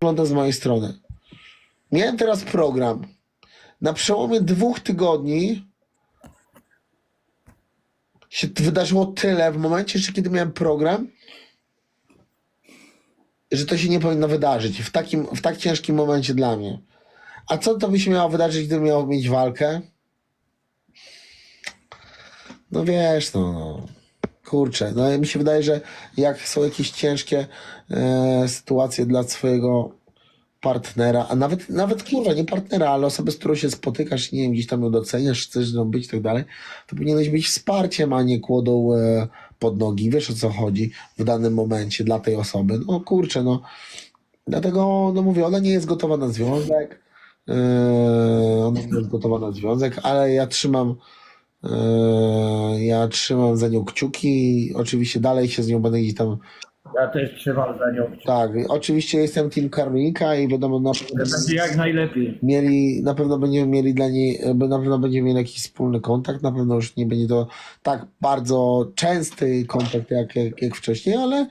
wygląda z mojej strony. Miałem teraz program. Na przełomie dwóch tygodni się wydarzyło tyle w momencie, jeszcze kiedy miałem program, że to się nie powinno wydarzyć w takim, w tak ciężkim momencie dla mnie. A co to by się miało wydarzyć, gdybym miał mieć walkę? No wiesz, no, no. Kurczę, no mi się wydaje, że jak są jakieś ciężkie e, sytuacje dla swojego partnera, a nawet, nawet kurwa, nie partnera, ale osoby, z którą się spotykasz, nie wiem, gdzieś tam ją doceniasz, chcesz z nią być i tak dalej, to powinieneś być wsparciem, a nie kłodą e, pod nogi. Wiesz o co chodzi w danym momencie dla tej osoby. No kurczę, no. Dlatego, no mówię, ona nie jest gotowa na związek. Yy, ona nie jest gotowa na związek, ale ja trzymam ja trzymam za nią kciuki. Oczywiście dalej się z nią będę gdzieś tam. Ja też trzymam za nią kciuki. Tak, oczywiście jestem Team i na pewno że będzie jak najlepiej. mieli, na pewno będziemy mieli dla niej, na pewno będziemy mieli jakiś wspólny kontakt. Na pewno już nie będzie to tak bardzo częsty kontakt jak, jak, jak wcześniej, ale